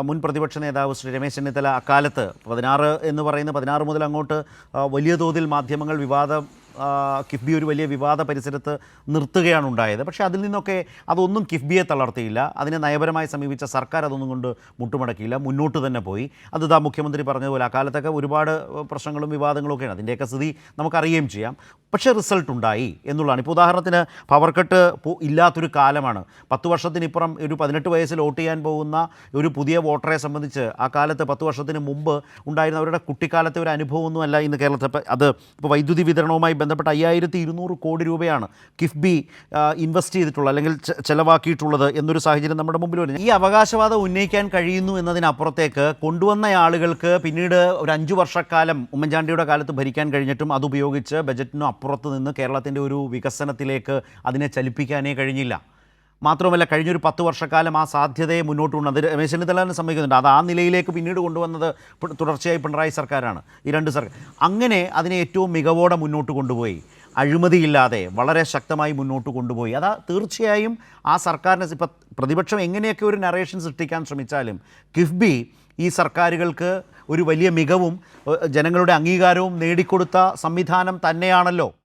മുൻ പ്രതിപക്ഷ നേതാവ് ശ്രീ രമേശ് ചെന്നിത്തല അക്കാലത്ത് പതിനാറ് എന്ന് പറയുന്ന പതിനാറ് മുതൽ അങ്ങോട്ട് വലിയ തോതിൽ മാധ്യമങ്ങൾ വിവാദം കിഫ്ബി ഒരു വലിയ വിവാദ പരിസരത്ത് നിർത്തുകയാണ് ഉണ്ടായത്. പക്ഷേ അതിൽ നിന്നൊക്കെ അതൊന്നും കിഫ്ബിയെ തളർത്തിയില്ല. അതിനെ നയപരമായി സമീപിച്ച സർക്കാർ അതൊന്നും കൊണ്ട് മുട്ടുമടക്കിയില്ല. മുന്നോട്ട് തന്നെ പോയി. അത് ഇതാ മുഖ്യമന്ത്രി പറഞ്ഞതുപോലെ അക്കാലത്തൊക്കെ ഒരുപാട് പ്രശ്നങ്ങളും വിവാദങ്ങളും ഒക്കെയാണ് അതിന്റെയൊക്കെ സ്ഥിതി നമുക്കറിയുകയും ചെയ്യാം. പക്ഷേ റിസൾട്ട് ഉണ്ടായി എന്നുള്ളതാണ്. ഇപ്പോൾ ഉദാഹരണത്തിന് പവർ കട്ട് ഇല്ലാത്തൊരു കാലമാണ്. പത്ത് വർഷത്തിനിപ്പുറം ഒരു പതിനെട്ട് വയസ്സിൽ വോട്ട് ചെയ്യാൻ പോകുന്ന ഒരു പുതിയ വോട്ടറെ സംബന്ധിച്ച് ആ കാലത്ത് പത്ത് വർഷത്തിന് മുമ്പ് ഉണ്ടായിരുന്ന അവരുടെ കുട്ടിക്കാലത്തെ ഒരു അനുഭവമൊന്നുമല്ല ഇന്ന് കേരളത്തിൽ. ഇപ്പം അത് ഇപ്പോൾ വൈദ്യുതി വിതരണവുമായി ബന്ധപ്പെട്ട് അയ്യായിരത്തി ഇരുന്നൂറ് കോടി രൂപയാണ് കിഫ്ബി ഇൻവെസ്റ്റ് ചെയ്തിട്ടുള്ളത് അല്ലെങ്കിൽ ചെലവാക്കിയിട്ടുള്ളത് എന്നൊരു സാഹചര്യം നമ്മുടെ മുമ്പിൽ വരുന്നത് ഈ അവകാശവാദം ഉന്നയിക്കാൻ കഴിയുന്നു എന്നതിനപ്പുറത്തേക്ക് കൊണ്ടുവന്ന ആളുകൾക്ക് പിന്നീട് ഒരു അഞ്ചു വർഷക്കാലം ഉമ്മൻചാണ്ടിയുടെ കാലത്ത് ഭരിക്കാൻ കഴിഞ്ഞിട്ടും അതുപയോഗിച്ച് ബജറ്റിനും അപ്പുറത്ത് നിന്ന് കേരളത്തിന്റെ ഒരു വികസനത്തിലേക്ക് അതിനെ ചലിപ്പിക്കാനേ കഴിഞ്ഞില്ല. മാത്രമല്ല കഴിഞ്ഞൊരു പത്ത് വർഷക്കാലം ആ സാധ്യതയെ മുന്നോട്ട് കൊണ്ട് അത് രമേശ് ചെന്നിത്തല സമ്മതിക്കുന്നുണ്ട്. അത് ആ നിലയിലേക്ക് പിന്നീട് കൊണ്ടുവന്നത് തുടർച്ചയായി പിണറായി സർക്കാരാണ്. ഈ രണ്ട് സർക്കാർ അങ്ങനെ അതിനെ ഏറ്റവും മികവോടെ മുന്നോട്ട് കൊണ്ടുപോയി. അഴിമതിയില്ലാതെ വളരെ ശക്തമായി മുന്നോട്ട് കൊണ്ടുപോയി. അതാ തീർച്ചയായും ആ സർക്കാരിനെ ഇപ്പം പ്രതിപക്ഷം എങ്ങനെയൊക്കെ ഒരു നറേഷൻ സൃഷ്ടിക്കാൻ ശ്രമിച്ചാലും കിഫ്ബി ഈ സർക്കാരുകൾക്ക് ഒരു വലിയ മികവും ജനങ്ങളുടെ അംഗീകാരവും നേടിക്കൊടുത്ത സംവിധാനം തന്നെയാണല്ലോ.